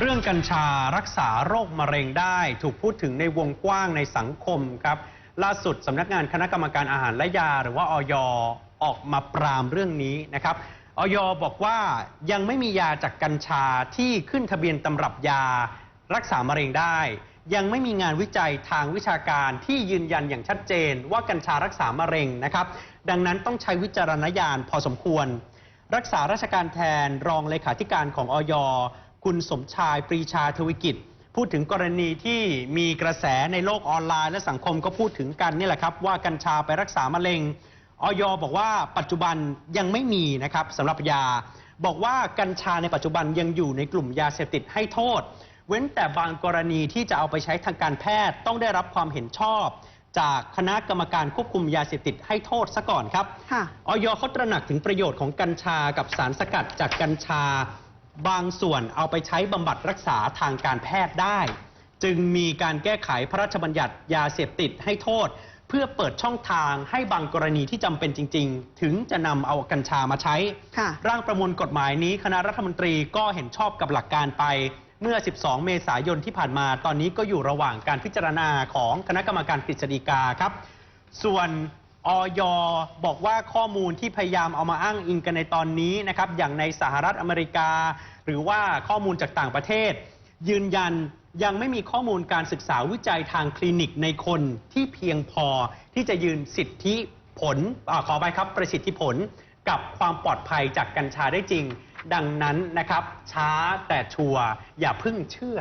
เรื่องกัญชารักษาโรคมะเร็งได้ ถูกพูดถึงในวงกว้างในสังคมครับ ล่าสุดสำนักงานคณะกรรมการอาหารและยา หรือว่าออยออกมาปรามเรื่องนี้นะครับออยบอกว่ายังไม่มียาจากกัญชาที่ขึ้นทะเบียนตำรับยา รักษามะเร็งได้ ยังไม่มีงานวิจัยทางวิชาการที่ยืนยันอย่างชัดเจน ว่ากัญชารักษามะเร็งนะครับ ดังนั้นต้องใช้วิจารณญาณพอสมควร รักษาราชการแทนรองเลขาธิการของออย คุณสมชายปรีชาทวิกิจ พูดถึงกรณีที่มีกระแสในโลกออนไลน์ และสังคมก็พูดถึงกันนี่แหละครับ ว่ากัญชาไปรักษามะเร็งออยบอกว่าปัจจุบันยังไม่มีนะครับสำหรับยา บอกว่ากัญชาในปัจจุบันยังอยู่ในกลุ่มยาเสพติดให้โทษ เว้นแต่บางกรณีที่จะเอาไปใช้ทางการแพทย์ต้องได้รับความเห็นชอบจากคณะกรรมการควบคุมยาเสพติดให้โทษซะก่อนครับค่ะออยเขาตระหนักถึงประโยชน์ของกัญชากับสารสกัดจากกัญชา บางส่วนเอาไปใช้บำบัดรักษาทางการแพทย์ได้ จึงมีการแก้ไขพระราชบัญญัติยาเสพติดให้โทษ เพื่อเปิดช่องทางให้บางกรณีที่จำเป็นจริง ๆ ถึงจะนำเอากัญชามาใช้ ค่ะ ร่างประมวลกฎหมายนี้คณะรัฐมนตรีก็เห็นชอบกับหลักการไป เมื่อ 12 เมษายนที่ผ่านมา ตอนนี้ก็อยู่ระหว่างการพิจารณาของคณะกรรมการกฤษฎีกาครับ ส่วน ออยบอกว่าข้อมูลที่พยายามเอามาอ้างอิงกันในตอนนี้นะครับอย่างในสหรัฐอเมริกา หรือว่าข้อมูลจากต่างประเทศ ยืนยันยังไม่มีข้อมูลการศึกษาวิจัยทางคลินิกในคนที่เพียงพอที่จะยืนสิทธิผลอขอไปครับประสิทธิผลกับความปลอดภัยจากกัญชาได้จริง ดังนั้นนะครับ ช้าแต่ชัวร์อย่าพิ่งเชื่อ